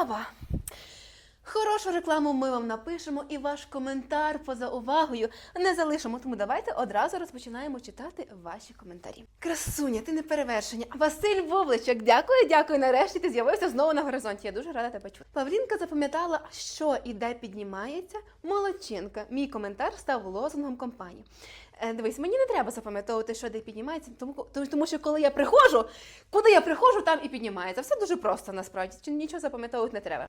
Aber Хорошу рекламу ми вам напишемо і ваш коментар поза увагою не залишимо. Тому давайте одразу розпочинаємо читати ваші коментарі. Красуня, ти не перевершення. Василь Вовличок, дякую, дякую. Нарешті ти з'явився знову на горизонті. Я дуже рада тебе чути. Павлінка запам'ятала, що і де піднімається. Молодчинка. Мій коментар став лозунгом компанії. Е, Дивись, мені не треба запам'ятовувати, що де піднімається, тому, тому, що коли я приходжу, куди я приходжу, там і піднімається. Все дуже просто насправді. Чи нічого запам'ятовувати не треба.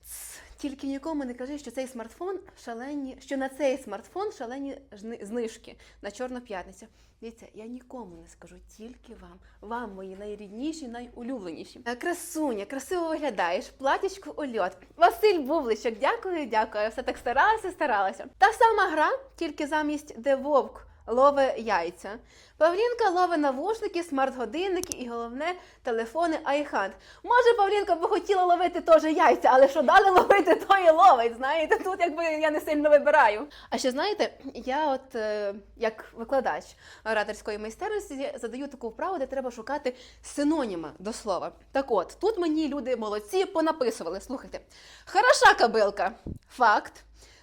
Тільки нікому не кажи, що цей смартфон шалені, що на цей смартфон шалені знижки на Чорну п'ятницю. Дивіться, я нікому не скажу, тільки вам. Вам, мої найрідніші, найулюбленіші. Е, Красуня, красиво виглядаєш, платічку у льот. Василь Бубличок, дякую, дякую. Все так старалася, старалася. Та сама гра, тільки замість де вовк лове яйця. Павлінка лове навушники, смарт-годинники і головне телефони iHunt. Може, Павлінка би хотіла ловити теж яйця, але що далі ловити, то і ловить. Знаєте, тут якби я не сильно вибираю. А ще знаєте, я от е, як викладач ораторської майстерності задаю таку вправу, де треба шукати синоніми до слова. Так от, тут мені люди молодці понаписували. Слухайте, хороша кобилка, факт.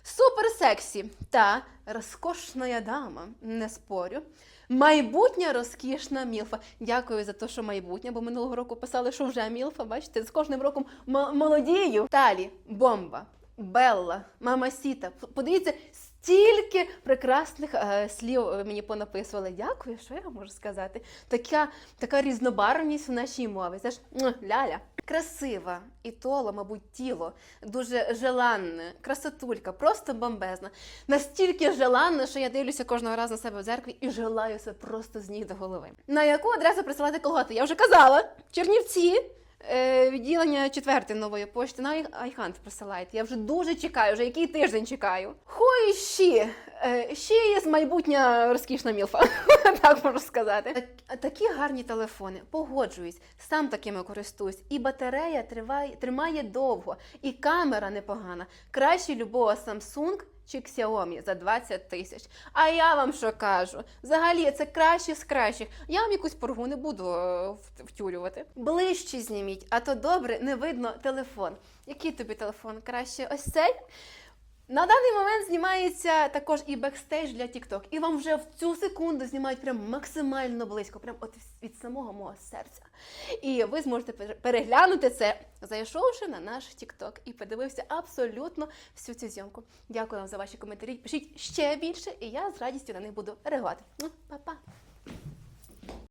Супер сексі та розкошна дама, не спорю. Майбутня розкішна мілфа. Дякую за те, що майбутнє, бо минулого року писали, що вже мілфа. Бачите, з кожним роком молодію. Талі, бомба, Белла, Мамасіта. П- Подивіться, стільки прекрасних е, слів мені понаписували. Дякую, що я можу сказати. Така, така різнобарвність в нашій мові. Це ж ляля. Красива і толо, мабуть, тіло, дуже желанне, красотулька, просто бомбезна. Настільки желанна, що я дивлюся кожного разу на себе в зеркалі і желаю себе просто з ніг до голови. На яку адресу присилати колготи? Я вже казала. Чернівці. Е, відділення четверте нової пошти на iHunt присилайте. Я вже дуже чекаю, вже який тиждень чекаю. Хой щі. Е, ще є майбутня розкішна мілфа, так можу сказати. Такі гарні телефони, погоджуюсь, сам такими користуюсь. І батарея триває, тримає довго, і камера непогана. Краще любого Samsung чи Xiaomi за 20 тисяч. А я вам що кажу? Взагалі, це краще з кращих. Я вам якусь поргу не буду е, втюрювати. Ближче зніміть, а то добре, не видно телефон. Який тобі телефон? Краще ось цей? На даний момент знімається також і бекстейдж для TikTok. І вам вже в цю секунду знімають прям максимально близько, прям от від самого мого серця. І ви зможете переглянути це, зайшовши на наш TikTok і подивився абсолютно всю цю зйомку. Дякую вам за ваші коментарі. Пишіть ще більше, і я з радістю на них буду реагувати. Па-па!